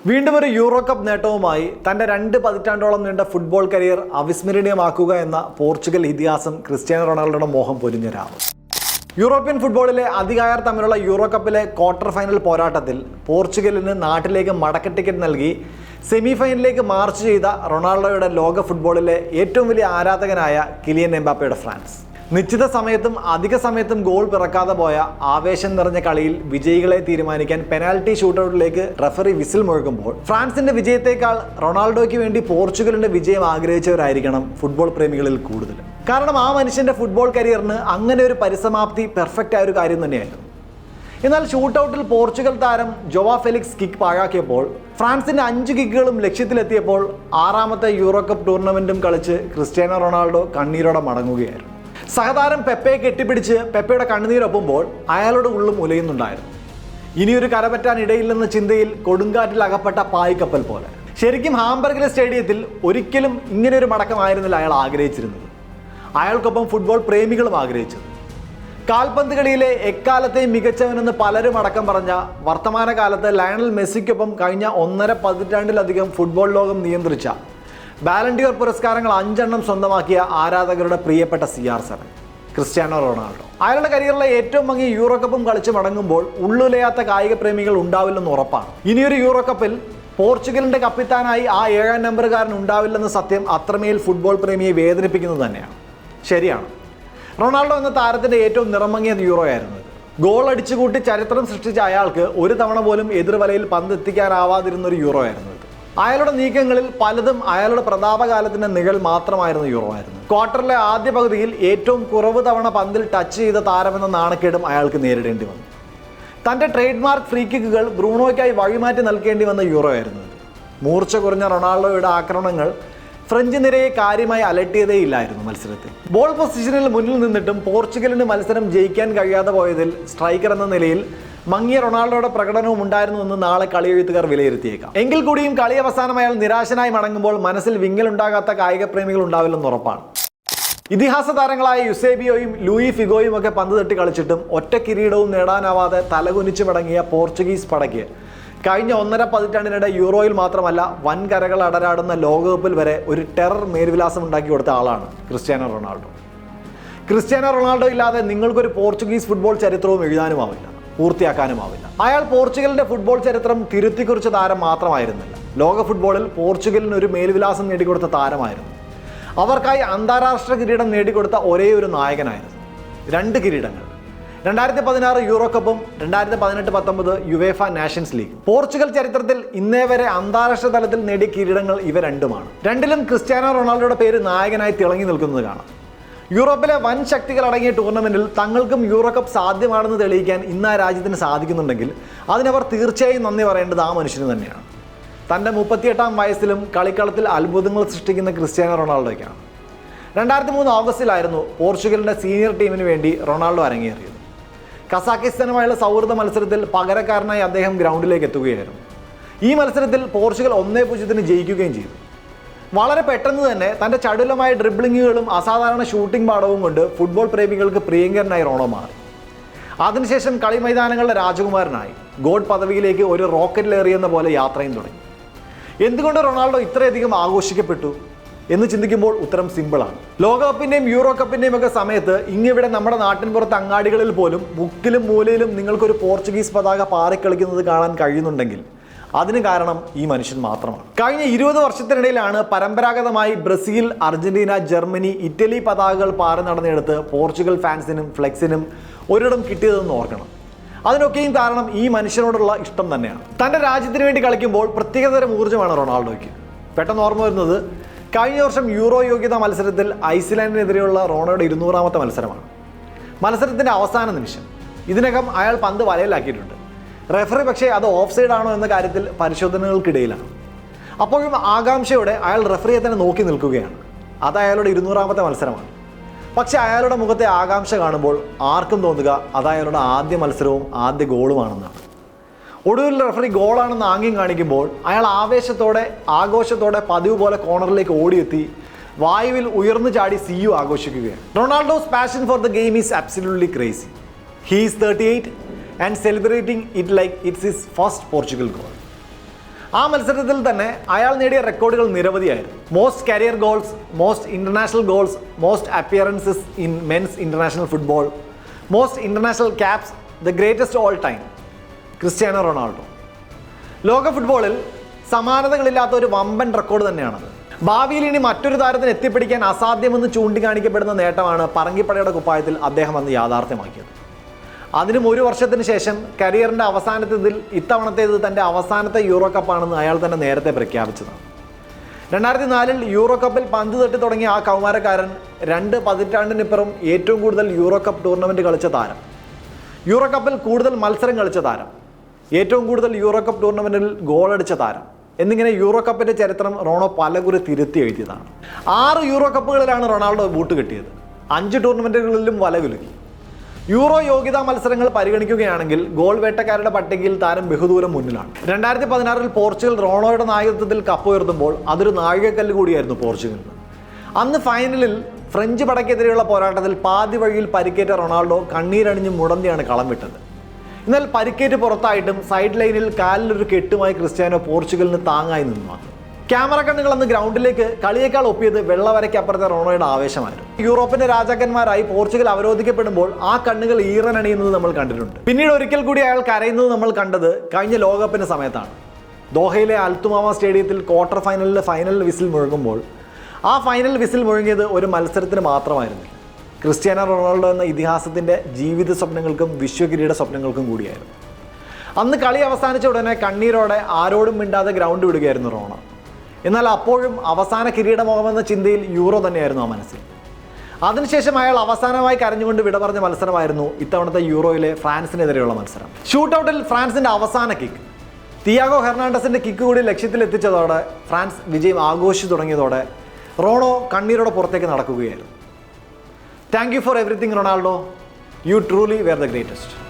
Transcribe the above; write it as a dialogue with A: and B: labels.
A: വീണ്ടും ഒരു euro cup നേട്ടവുമായി തന്റെ രണ്ട് പതിറ്റാണ്ടോളം നീണ്ട ഫുട്ബോൾ കരിയർ അവിസ്മരണീയമാക്കുക എന്ന പോർച്ചുഗൽ ഇതിഹാസം ക്രിസ്ത്യാനോ റൊണാൾഡോയുടെ മോഹം പൊരിഞ്ഞരാം യൂറോപ്യൻ ഫുട്ബോളിലെ അധികായർ തമ്മിലുള്ള യൂറോ കപ്പിലെ ക്വാർട്ടർ ഫൈനൽ പോരാട്ടത്തിൽ പോർച്ചുഗലിന് നാട്ടിലേക്ക് മടക്ക ടിക്കറ്റ് നൽകി സെമി ഫൈനലിലേക്ക് മാർച്ച് ചെയ്ത റൊണാൾഡോയുടെ ലോക ഫുട്ബോളിലെ ഏറ്റവും വലിയ ആരാധകനായ കിലിയൻ എംബാപ്പയുടെ ഫ്രാൻസ്. നിശ്ചിത സമയത്തും അധിക സമയത്തും ഗോൾ പിറക്കാതെ പോയ ആവേശം നിറഞ്ഞ കളിയിൽ വിജയികളെ തീരുമാനിക്കാൻ പെനാൽറ്റി ഷൂട്ടൗട്ടിലേക്ക് റഫറി വിസിൽ മുഴക്കുമ്പോൾ ഫ്രാൻസിന്റെ വിജയത്തേക്കാൾ റൊണാൾഡോയ്ക്ക് വേണ്ടി പോർച്ചുഗലിന്റെ വിജയം ആഗ്രഹിച്ചവരായിരിക്കണം ഫുട്ബോൾ പ്രേമികളിൽ കൂടുതൽ. കാരണം ആ മനുഷ്യന്റെ ഫുട്ബോൾ കരിയറിന് അങ്ങനെ ഒരു പരിസമാപ്തി പെർഫെക്റ്റ് ആയ ഒരു കാര്യം തന്നെയായിരുന്നു. എന്നാൽ ഷൂട്ടൗട്ടിൽ പോർച്ചുഗൽ താരം ജോവാ ഫെലിക്സ് കിക്ക് പാഴാക്കിയപ്പോൾ ഫ്രാൻസിന്റെ അഞ്ച് കിക്കുകളും ലക്ഷ്യത്തിലെത്തിയപ്പോൾ ആറാമത്തെ യൂറോ കപ്പ് ടൂർണമെന്റും കളിച്ച് ക്രിസ്ത്യാനോ റൊണാൾഡോ കണ്ണീരോടെ മടങ്ങുകയായിരുന്നു. സഹതാരം പെപ്പയെ കെട്ടിപ്പിടിച്ച് പെപ്പയുടെ കണ്ണുനീരൊപ്പുമ്പോൾ അയാളുടെ ഉള്ളും ഉലയുന്നുണ്ടായിരുന്നു ഇനിയൊരു കരപറ്റാൻ ഇടയില്ലെന്ന ചിന്തയിൽ കൊടുങ്കാറ്റിൽ അകപ്പെട്ട പായ്ക്കപ്പൽ പോലെ. ശരിക്കും ഹാംബർഗിലെ സ്റ്റേഡിയത്തിൽ ഒരിക്കലും ഇങ്ങനെയൊരു മടക്കമായിരുന്നില്ല അയാൾ ആഗ്രഹിച്ചിരുന്നത്. അയാൾക്കൊപ്പം ഫുട്ബോൾ പ്രേമികളും ആഗ്രഹിച്ചത്. കാൽപന്ത് കളിയിലെ എക്കാലത്തെയും മികച്ചവനെന്ന് പലരും അടക്കം പറഞ്ഞ വർത്തമാനകാലത്ത് ലയണൽ മെസ്സിക്കൊപ്പം കഴിഞ്ഞ ഒന്നര പതിറ്റാണ്ടിലധികം ഫുട്ബോൾ ലോകം നിയന്ത്രിച്ച ബാലൻഡിയർ പുരസ്കാരങ്ങൾ അഞ്ചെണ്ണം സ്വന്തമാക്കിയ ആരാധകരുടെ പ്രിയപ്പെട്ട C R seven Cristiano Ronaldo. അയാളുടെ കരിയറിലെ ഏറ്റവും ഭംഗി യൂറോ കപ്പും കളിച്ച് മടങ്ങുമ്പോൾ ഉള്ളുലയാത്ത കായിക പ്രേമികൾ ഉണ്ടാവില്ലെന്ന് ഉറപ്പാണ്. ഇനിയൊരു യൂറോ കപ്പിൽ പോർച്ചുഗലിന്റെ കപ്പിത്താനായി ആ ഏഴാം നമ്പറുകാരൻ ഉണ്ടാവില്ലെന്ന സത്യം അത്രമേൽ ഫുട്ബോൾ പ്രേമിയെ വേദനിപ്പിക്കുന്നത് തന്നെയാണ്. ശരിയാണ്. റൊണാൾഡോ എന്ന താരത്തിന്റെ ഏറ്റവും നിറമങ്ങിയ യൂറോ ആയിരുന്നു. ഗോൾ അടിച്ചുകൂട്ടി ചരിത്രം സൃഷ്ടിച്ച അയാൾക്ക് ഒരു തവണ പോലും എതിർവലയിൽ പന്ത് എത്തിക്കാനാവാതിരുന്ന ഒരു യൂറോ ആയിരുന്നു. അയാളുടെ നീക്കങ്ങളിൽ പലതും അയാളുടെ പ്രതാപകാലത്തിന്റെ നിഴൽ മാത്രമായിരുന്നു യൂറോ ആയിരുന്നു ക്വാർട്ടറിലെ ആദ്യ പകുതിയിൽ ഏറ്റവും കുറവ് തവണ പന്തിൽ ടച്ച് ചെയ്ത താരമെന്ന നാണക്കേടും അയാൾക്ക് നേരിടേണ്ടി വന്നു. തന്റെ ട്രേഡ് മാർക്ക് ഫ്രീ കിക്കുകൾ ബ്രൂണോയ്ക്കായി വഴിമാറ്റി നൽകേണ്ടി വന്ന യൂറോ ആയിരുന്നു മൂർച്ച കുറഞ്ഞ റൊണാൾഡോയുടെ ആക്രമണങ്ങൾ ഫ്രഞ്ച് നിരയെ കാര്യമായി അലട്ടിയതേയില്ലായിരുന്നു മത്സരത്തിൽ. ബോൾ പൊസിഷനിൽ മുന്നിൽ നിന്നിട്ടും പോർച്ചുഗലിന് മത്സരം ജയിക്കാൻ കഴിയാതെ പോയതിൽ സ്ട്രൈക്കർ എന്ന നിലയിൽ മങ്ങിയ റൊണാൾഡോയുടെ പ്രകടനവും ഉണ്ടായിരുന്നു എന്ന് നാളെ കളിയെഴുത്തുകാർ വിലയിരുത്തിയേക്കാം. എങ്കിൽ കൂടിയും കളി അവസാനം അയാൾ നിരാശനായി മടങ്ങുമ്പോൾ മനസ്സിൽ വിങ്ങലുണ്ടാകാത്ത കായിക പ്രേമികൾ ഉണ്ടാവില്ലെന്ന് ഉറപ്പാണ്. ഇതിഹാസ താരങ്ങളായ യുസേബിയോയും ലൂയി ഫിഗോയും ഒക്കെ പന്ത് തട്ടി കളിച്ചിട്ടും ഒറ്റ കിരീടവും നേടാനാവാതെ തലകുനിച്ചു മടങ്ങിയ പോർച്ചുഗീസ് പടയ്ക്ക്. കഴിഞ്ഞ ഒന്നര പതിറ്റാണ്ടിനിടെ യൂറോയിൽ മാത്രമല്ല വൻകരകൾ അടരാടുന്ന ലോകകപ്പിൽ വരെ ഒരു ടെറർ മേൽവിലാസം ഉണ്ടാക്കി കൊടുത്ത ആളാണ് ക്രിസ്ത്യാനോ റൊണാൾഡോ. ക്രിസ്ത്യാനോ റൊണാൾഡോ ഇല്ലാതെ നിങ്ങൾക്കൊരു പോർച്ചുഗീസ് ഫുട്ബോൾ ചരിത്രവും എഴുതാനുമാവില്ല. പൂർത്തിയാക്കാനുമാവില്ല. അയാൾ പോർച്ചുഗലിന്റെ ഫുട്ബോൾ ചരിത്രം തിരുത്തിക്കുറിച്ച താരം മാത്രമായിരുന്നില്ല. ലോക ഫുട്ബോളിൽ പോർച്ചുഗലിന് ഒരു മേൽവിലാസം നേടിക്കൊടുത്ത താരമായിരുന്നു. അവർക്കായി അന്താരാഷ്ട്ര കിരീടം നേടിക്കൊടുത്ത ഒരേ ഒരു നായകനായിരുന്നു. രണ്ട് കിരീടങ്ങൾ. രണ്ടായിരത്തി പതിനാറ് യൂറോ കപ്പും രണ്ടായിരത്തി പതിനെട്ട് പത്തൊമ്പത് യുവേഫ നാഷൻസ് ലീഗ് പോർച്ചുഗൽ ചരിത്രത്തിൽ ഇന്നേ വരെ അന്താരാഷ്ട്ര തലത്തിൽ നേടിയ കിരീടങ്ങൾ ഇവ രണ്ടുമാണ്. രണ്ടിലും ക്രിസ്ത്യാനോ റൊണാൾഡോയുടെ പേര് നായകനായി തിളങ്ങി നിൽക്കുന്നത് കാണാം. യൂറോപ്പിലെ വൻ ശക്തികൾ അടങ്ങിയ ടൂർണമെന്റിൽ തങ്ങൾക്കും യൂറോ കപ്പ് സാധ്യമാണെന്ന് തെളിയിക്കാൻ ഇന്ന് ആ രാജ്യത്തിന് സാധിക്കുന്നുണ്ടെങ്കിൽ അതിനവർ തീർച്ചയായും നന്ദി പറയേണ്ടത് ആ മനുഷ്യന് തന്നെയാണ്. തന്റെ മുപ്പത്തിയെട്ടാം വയസ്സിലും കളിക്കളത്തിൽ അത്ഭുതങ്ങൾ സൃഷ്ടിക്കുന്ന ക്രിസ്ത്യാനോ റൊണാൾഡോയ്ക്കാണ്. രണ്ടായിരത്തി മൂന്ന് ഓഗസ്റ്റിലായിരുന്നു പോർച്ചുഗലിന്റെ സീനിയർ ടീമിന് വേണ്ടി റൊണാൾഡോ അരങ്ങേറിയത്. കസാക്കിസ്ഥാനുമായുള്ള സൗഹൃദ മത്സരത്തിൽ പകരക്കാരനായി അദ്ദേഹം ഗ്രൗണ്ടിലേക്ക് എത്തുകയായിരുന്നു. ഈ മത്സരത്തിൽ പോർച്ചുഗൽ ഒന്നേ പൂജ്യത്തിന് ജയിക്കുകയും ചെയ്തു. വളരെ പെട്ടെന്ന് തന്നെ തന്റെ ചടുലമായ ഡ്രിബ്ലിങ്ങുകളും അസാധാരണ ഷൂട്ടിംഗ് പാടവും കൊണ്ട് ഫുട്ബോൾ പ്രേമികൾക്ക് പ്രിയങ്കരനായി റോണോ മാറി അതിനുശേഷം കളി മൈതാനങ്ങളുടെ രാജകുമാരനായി. ഗോഡ് പദവിയിലേക്ക് ഒരു റോക്കറ്റിലേറിയെന്ന പോലെ യാത്രയും തുടങ്ങി. എന്തുകൊണ്ട് റൊണാൾഡോ ഇത്രയധികം ആഘോഷിക്കപ്പെട്ടു? എന്ന് ചിന്തിക്കുമ്പോൾ ഉത്തരം സിമ്പിളാണ് ലോകകപ്പിന്റെയും യൂറോ കപ്പിന്റെയും ഒക്കെ സമയത്ത് ഇങ്ങിവിടെ നമ്മുടെ നാട്ടിൻ പുറത്ത് അങ്ങാടികളിൽ പോലും മുക്കിലും മൂലയിലും നിങ്ങൾക്കൊരു പോർച്ചുഗീസ് പതാക പാറിക്കളിക്കുന്നത് കാണാൻ കഴിയുന്നുണ്ടെങ്കിൽ അതിന് കാരണം ഈ മനുഷ്യൻ മാത്രമാണ്. കഴിഞ്ഞ ഇരുപത് വർഷത്തിനിടയിലാണ് പരമ്പരാഗതമായി ബ്രസീൽ അർജന്റീന ജർമ്മനി ഇറ്റലി പതാകകൾ പാറി നടന്നെടുത്ത് പോർച്ചുഗൽ ഫാൻസിനും ഫ്ലെക്സിനും ഒരിടം കിട്ടിയതെന്ന് ഓർക്കണം. അതിനൊക്കെയും കാരണം ഈ മനുഷ്യനോടുള്ള ഇഷ്ടം തന്നെയാണ്. തന്റെ രാജ്യത്തിന് വേണ്ടി കളിക്കുമ്പോൾ പ്രത്യേകതരം ഊർജമാണ് റൊണാൾഡോയ്ക്ക്. പെട്ടെന്ന് ഓർമ്മ വരുന്നത് കഴിഞ്ഞ വർഷം യൂറോ യോഗ്യതാ മത്സരത്തിൽ ഐസ്ലാൻഡിനെതിരെയുള്ള റോണോയുടെ ഇരുന്നൂറാമത്തെ മത്സരമാണ്. മത്സരത്തിന്റെ അവസാന നിമിഷം ഇതിനകം അയാൾ പന്ത് വലയിലാക്കിയിട്ടുണ്ട്. റെഫറി പക്ഷേ അത് ഓഫ് സൈഡ് ആണോ എന്ന കാര്യത്തിൽ പരിശോധനകൾക്കിടയിലാണ്. അപ്പോഴും ആകാംക്ഷയോടെ അയാൾ റെഫറിയെ തന്നെ നോക്കി നിൽക്കുകയാണ്. അത് അയാളുടെ ഇരുന്നൂറാമത്തെ മത്സരമാണ്. പക്ഷേ അയാളുടെ മുഖത്തെ ആകാംക്ഷ കാണുമ്പോൾ ആർക്കും തോന്നുക അത് അയാളുടെ ആദ്യ മത്സരവും ആദ്യ ഗോളുമാണെന്നാണ്. ഒടുവിൽ റെഫറി ഗോളാണെന്ന് ആംഗ്യം കാണിക്കുമ്പോൾ അയാൾ ആവേശത്തോടെ ആഘോഷത്തോടെ പതിവ് പോലെ കോർണറിലേക്ക് ഓടിയെത്തി വായുവിൽ ഉയർന്നു ചാടി സി യു ആഘോഷിക്കുകയാണ്. Ronaldo's passion for the game is absolutely crazy he is thirty eight and celebrating it like it's his first Portugal goal ആ മത്സരത്തിൽ തന്നെ അയാൾ നേടിയ റെക്കോർഡുകൾ നിരവധിയായിരുന്നു. Most career goals most international goals most appearances in men's international football most international caps the greatest all time Cristiano Ronaldo ലോക ഫുട്ബോളിൽ സമാനതകളില്ലാത്ത ഒരു വമ്പൻ റെക്കോർഡ് തന്നെയാണത്. ഭാവിയിൽ ഇനി മറ്റൊരു താരത്തിന് എത്തിപ്പിടിക്കാൻ അസാധ്യമെന്ന് ചൂണ്ടിക്കാണിക്കപ്പെടുന്ന നേട്ടമാണ് പറങ്കിപ്പടയുടെ കുപ്പായത്തിൽ അദ്ദേഹം അന്ന് യാഥാർത്ഥ്യമാക്കിയത്. അതിനും ഒരു വർഷത്തിന് ശേഷം കരിയറിന്റെ അവസാനത്തേതിൽ ഇത്തവണത്തേത് തന്റെ അവസാനത്തെ യൂറോ കപ്പാണെന്ന് അയാൾ തന്നെ നേരത്തെ പ്രഖ്യാപിച്ചതാണ് രണ്ടായിരത്തി നാലിൽ യൂറോ കപ്പിൽ പന്ത് തട്ടി തുടങ്ങിയ ആ കൗമാരക്കാരൻ രണ്ട് പതിറ്റാണ്ടിനിപ്പുറം ഏറ്റവും കൂടുതൽ യൂറോ കപ്പ് ടൂർണമെന്റ് കളിച്ച താരം. യൂറോ കപ്പിൽ കൂടുതൽ മത്സരം കളിച്ച താരം. ഏറ്റവും കൂടുതൽ യൂറോ കപ്പ് ടൂർണമെന്റിൽ ഗോളടിച്ച താരം. എന്നിങ്ങനെ യൂറോ കപ്പിന്റെ ചരിത്രം റോണോ പലകുറി തിരുത്തി എഴുതിയതാണ്. ആറ് യൂറോ കപ്പുകളിലാണ് റൊണാൾഡോ ബൂട്ട് കിട്ടിയത്. അഞ്ച് ടൂർണമെന്റുകളിലും വല കുലുക്കി യൂറോ യോഗ്യതാ മത്സരങ്ങൾ പരിഗണിക്കുകയാണെങ്കിൽ ഗോൾ വേട്ടക്കാരുടെ പട്ടികയിൽ താരം ബഹുദൂരം മുന്നിലാണ്. രണ്ടായിരത്തി പതിനാറിൽ പോർച്ചുഗൽ റോണോയുടെ നായകത്വത്തിൽ കപ്പ് ഉയർത്തുമ്പോൾ അതൊരു നാഴികക്കല്ല് കൂടിയായിരുന്നു പോർച്ചുഗലിന്. അന്ന് ഫൈനലിൽ ഫ്രഞ്ച് പടക്കെതിരെയുള്ള പോരാട്ടത്തിൽ പാതി വഴിയിൽ പരിക്കേറ്റ റൊണാൾഡോ കണ്ണീരണിഞ്ഞ് മുടന്തിയാണ് കളം വിട്ടത്. എന്നാൽ പരിക്കേറ്റ് പുറത്തായിട്ടും സൈഡ് ലൈനിൽ കാലിലൊരു കെട്ടുമായി ക്രിസ്ത്യാനോ പോർച്ചുഗലിന് താങ്ങായി നിന്നു ക്യാമറ കണ്ണുകൾ അന്ന് ഗ്രൗണ്ടിലേക്ക് കളിയേക്കാൾ ഒപ്പിയത് വെള്ളവരയ്ക്കപ്പുറത്തെ റോണോയുടെ ആവേശമായിരുന്നു. യൂറോപ്പിന്റെ രാജാക്കന്മാരായി പോർച്ചുഗൽ അവരോധിക്കപ്പെടുമ്പോൾ ആ കണ്ണുകൾ ഈറനണിയുന്നത് നമ്മൾ കണ്ടിട്ടുണ്ട്. പിന്നീട് ഒരിക്കൽ കൂടി അയാൾ കരയുന്നത് നമ്മൾ കണ്ടത് കഴിഞ്ഞ ലോകകപ്പിന്റെ സമയത്താണ്. ദോഹയിലെ അൽത്തുമാമ സ്റ്റേഡിയത്തിൽ ക്വാർട്ടർ ഫൈനലിലെ ഫൈനൽ വിസിൽ മുഴങ്ങുമ്പോൾ ആ ഫൈനൽ വിസിൽ മുഴങ്ങിയത് ഒരു മത്സരത്തിന് മാത്രമായിരുന്നു. ക്രിസ്ത്യാനോ റൊണാൾഡോ എന്ന ഇതിഹാസത്തിന്റെ ജീവിത സ്വപ്നങ്ങൾക്കും വിശ്വകിരീട സ്വപ്നങ്ങൾക്കും കൂടിയായിരുന്നു. അന്ന് കളി അവസാനിച്ച ഉടനെ കണ്ണീരോടെ ആരോടും മിണ്ടാതെ ഗ്രൗണ്ട് വിടുകയായിരുന്നു റോണ. എന്നാൽ അപ്പോഴും അവസാന കിരീടമോഹമെന്ന ചിന്തയിൽ യൂറോ തന്നെയായിരുന്നു ആ മനസ്സിൽ. അതിനുശേഷം അയാൾ അവസാനമായി കരഞ്ഞുകൊണ്ട് വിട പറഞ്ഞ മത്സരമായിരുന്നു ഇത്തവണത്തെ യൂറോയിലെ ഫ്രാൻസിനെതിരെയുള്ള മത്സരം. ഷൂട്ടൗട്ടിൽ ഫ്രാൻസിന്റെ അവസാന കിക്ക് തിയാഗോ ഹെർണാണ്ടസിന്റെ കിക്ക് കൂടി ലക്ഷ്യത്തിൽ എത്തിച്ചതോടെ ഫ്രാൻസ് വിജയം ആഘോഷിച്ചു തുടങ്ങിയതോടെ റോണോ കണ്ണീരോടെ പുറത്തേക്ക് നടക്കുകയായിരുന്നു. Thank you for everything Ronaldo. You truly were the greatest